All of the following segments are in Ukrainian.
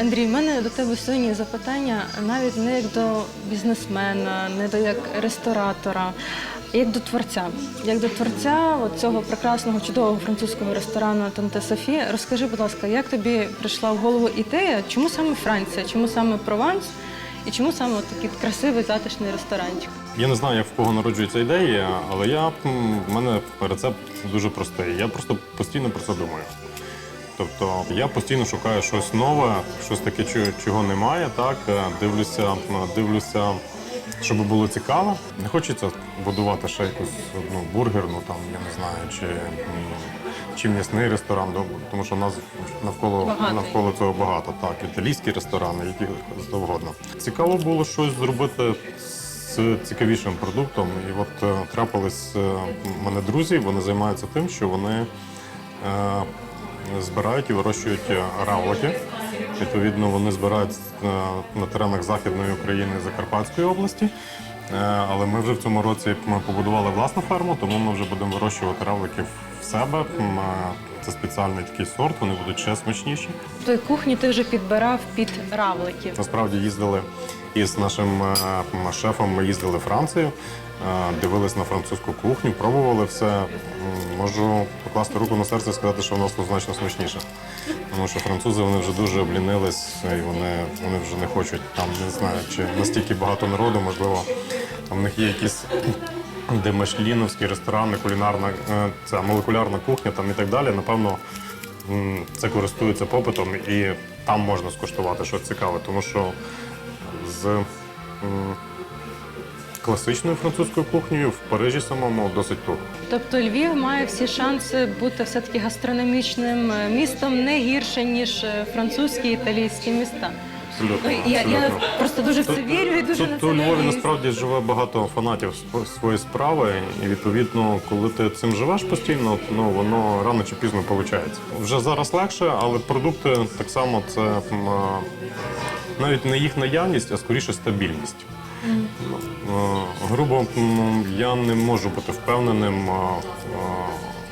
Андрій, в мене до тебе сьогодні запитання навіть не як до бізнесмена, не до як ресторатора, а як до творця. Як до творця цього прекрасного, чудового французького ресторану Танте Софі. Розкажи, будь ласка, як тобі прийшла в голову ідея, чому саме Франція, чому саме Прованс і чому саме такий красивий затишний ресторанчик? Я не знаю, як в кого народжується ідея, але я в мене рецепт дуже простий. Я просто постійно про це думаю. Тобто я постійно шукаю щось нове, щось таке, чого- немає. Так Е, дивлюся, дивлюся, щоб було цікаво. Не хочеться будувати ще якусь одну бургерну, там я не знаю, чи, чи м'ясний ресторан, ну, тому що в нас навколо Багатий. навколо цього багато. Так, італійські ресторани, які завгодно. Цікаво було щось зробити з цікавішим продуктом. І от е, трапились е, мене друзі, вони займаються тим, що вони е, збирають і вирощують е, равлики. Відповідно, вони збирають е, на теренах Західної України Закарпатської області. Е, Але ми вже в цьому році ми побудували власну ферму, тому ми вже будемо вирощувати равликів в себе. Це спеціальний такий сорт, вони будуть ще смачніші. Той кухні ти вже підбирав під равликів. Насправді їздили із нашим шефом. Ми їздили в Францію, дивились на французьку кухню, пробували все. Можу покласти руку на серце і сказати, що в нас значно смачніше. Тому що французи вони вже дуже облінились і вони, вони вже не хочуть там, не знаю, чи настільки багато народу, можливо, там в них є якісь. Де мишліновські ресторани, кулінарна е, ця молекулярна кухня там і так далі. Напевно, це користується попитом і там можна скуштувати щось цікаве, тому що з класичною французькою кухнею в Парижі самому досить туго. Тобто Львів має всі шанси бути все-таки гастрономічним е, містом не гірше, ніж е, французькі і італійські міста. Абсолютно. Ну, я, я абсолютно. просто дуже в це вірю і дуже на Тут це у Львові надіюсь. насправді живе багато фанатів сп- своєї справи, і відповідно, коли ти цим живеш постійно, ну воно рано чи пізно виходить. Вже зараз легше, але продукти так само це м, навіть не їх наявність, а скоріше стабільність. Е, Грубо я не можу бути впевненим. а, а,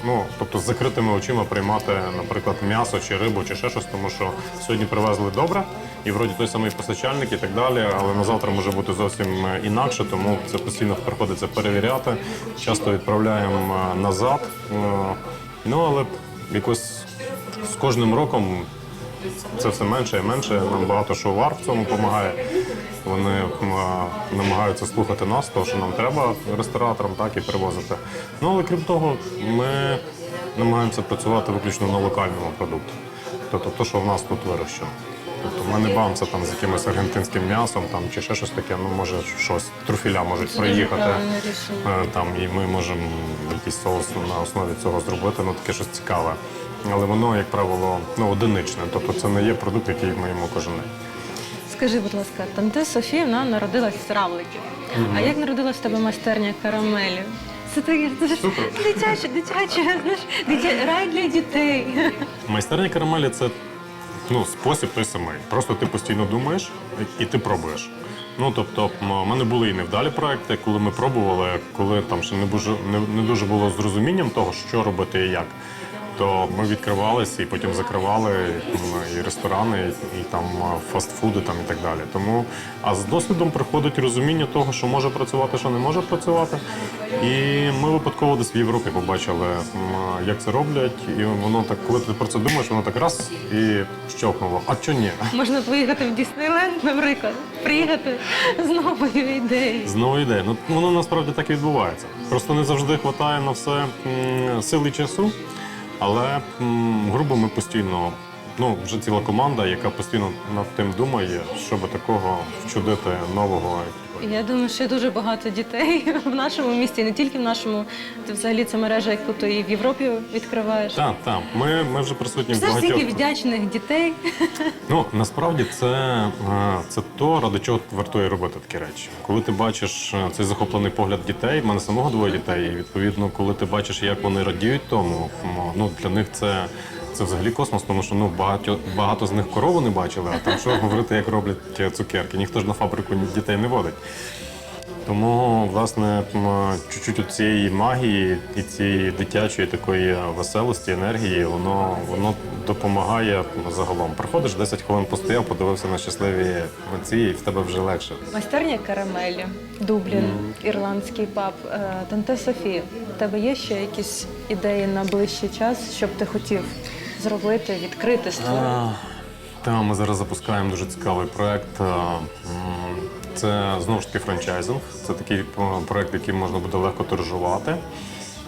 Ну, тобто з закритими очима приймати, наприклад, м'ясо чи рибу, чи ще щось, тому що сьогодні привезли добре, і вроді той самий постачальник і так далі, але на завтра може бути зовсім е, інакше, тому це постійно приходиться перевіряти. Часто відправляємо е, назад. Е, Ну але якось з кожним роком це все менше і менше. Нам багато шовар в цьому допомагає. Вони намагаються слухати нас, того, що нам треба рестораторам, так і привозити. Ну але крім того, ми намагаємося працювати виключно на локальному продукті. Тобто те, що в нас тут вирощено. Тобто ми не бавимося там з якимось аргентинським м'ясом там, чи ще щось таке, ну може щось, труфіля можуть приїхати. Е, Там і ми можемо якийсь соус на основі цього зробити, ну таке щось цікаве. Але воно, як правило, ну одиничне. Тобто це не є продукт, який ми їмо кожен день. Скажи, будь ласка, Танте Софія вона народилась з равликів. А як народилась в тебе майстерня карамелі? Це таке Супер. дитяче, дитяче, знаєш, дитя... рай для дітей. Майстерня карамелі це ну, спосіб той самий. Просто ти постійно думаєш і ти пробуєш. Ну тобто, м, у мене були і невдалі проекти, коли ми пробували, коли там ще не дуже не, не дуже було з розумінням того, що робити і як. То ми відкривалися і потім закривали і ресторани, і, там фастфуди там і так далі. Тому а з досвідом приходить розуміння того, що може працювати, що не може працювати. І ми випадково десь в Європі побачили, як це роблять, і воно так, коли ти про це думаєш, воно так раз і щовкнуло. А чого ні? Можна поїхати в Діснейленд, наприклад, приїхати з новою ідеєю. Знову ідея. Ну воно насправді так і відбувається. Просто не завжди вистачає на все сили часу. Але грубо ми постійно, ну вже ціла команда, яка постійно над тим думає, щоб такого вчудити нового. Я думаю, що дуже багато дітей в нашому місті, не тільки в нашому. Ти взагалі це мережа, яку ти і в Європі відкриваєш. Так, так. Ми, ми вже присутні в багатьох. стільки вдячних дітей. Ну насправді це, е, це то, ради чого вартує робити такі речі. Коли ти бачиш е, цей захоплений погляд дітей, в мене самого двоє дітей, і відповідно, коли ти бачиш, як вони радіють тому, ну для них це. Це взагалі космос, тому що ну багато багато з них корову не бачили, а там що говорити, як роблять е, цукерки. Ніхто ж на фабрику дітей не водить. Тому, власне, м, чуть-чуть цієї магії і цієї дитячої такої веселості, енергії, воно, воно допомагає загалом. Приходиш 10 хвилин постояв, подивився на щасливі митці, і в тебе вже легше. Майстерня карамелі, Дублін, ірландський паб, е, Танте Софі. У тебе є ще якісь ідеї на ближчий час, що б ти хотів зробити, відкрити, створити? Та ми зараз запускаємо дуже цікавий проект. Це знову ж таки франчайзинг. Це такий е, проект, який можна буде легко тиражувати.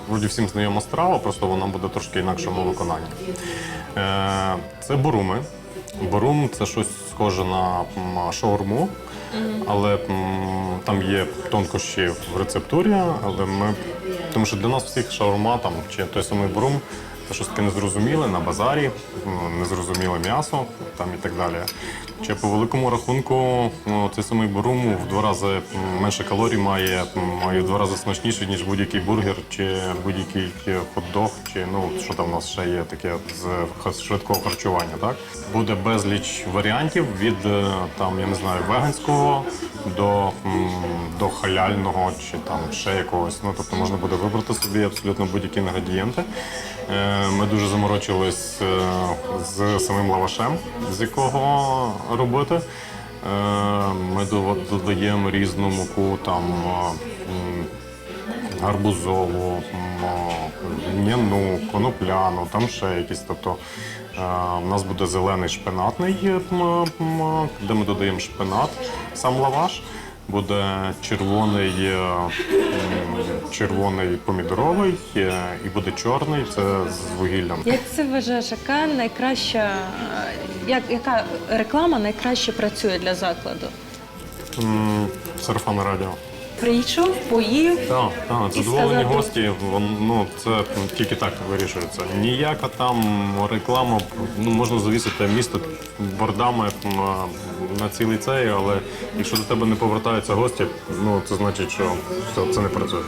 Вроді всім знайома страва, просто вона буде трошки інакшому виконанні. Е, Це буруми. Бурум це щось схоже на шаурму, але там є тонкощі в рецептурі, але ми. Тому що для нас всіх шаурма там, чи той самий бурум щось таке незрозуміле на базарі, незрозуміле м'ясо там і так далі. Чи по великому рахунку ну, цей самий бурум в два рази менше калорій має, має в два рази смачніше, ніж будь-який бургер чи будь-який хот-дог, чи ну що там у нас ще є таке з швидкого харчування. Так буде безліч варіантів від е, там, я не знаю, веганського до, до халяльного чи там ще якогось. Ну тобто можна буде вибрати собі абсолютно будь-які інгредієнти. Е, Ми дуже заморочились е, з самим лавашем, з якого робити. Е, Ми додаємо різну муку, там гарбузову, м, льняну, конопляну, там ще якісь. Тобто у нас буде зелений шпинатний, де ми додаємо шпинат, сам лаваш. Буде червоний, е, червоний помідоровий е, і буде чорний, це з вугіллям. Як це вважаєш, яка найкраща, е, як, яка реклама найкраще працює для закладу? Сарафан радіо. Прийшов, поїв. Так, так, задоволені сказати- гості, вон- ну це тільки так вирішується. Ніяка там реклама, ну можна завісити місто бордами на, на цілий цей, але якщо до тебе не повертаються гості, ну це значить, що все, це не працює.